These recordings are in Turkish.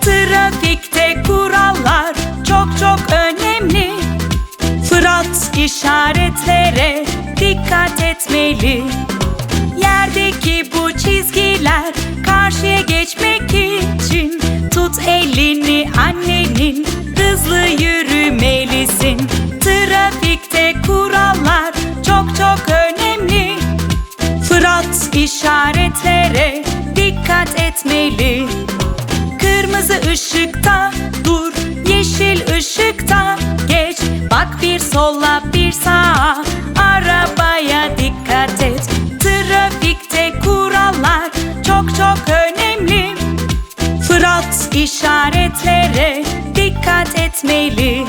Trafikte kurallar çok çok önemli. Fırat işaretlere dikkat etmeli. Yerdeki bu çizgiler karşıya geçmek için tut elini annenin hızlı yürü. Fırat işaretlere dikkat etmeli. Kırmızı ışıkta dur, yeşil ışıkta geç. Bak bir sola bir sağa, arabaya dikkat et. Trafikte kurallar çok çok önemli. Fırat işaretlere dikkat etmeli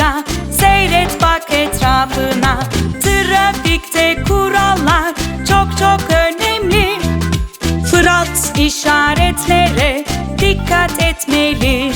sıkıca seyret bak etrafına. Trafikte kurallar çok çok önemli. Fırat işaretlere dikkat etmeli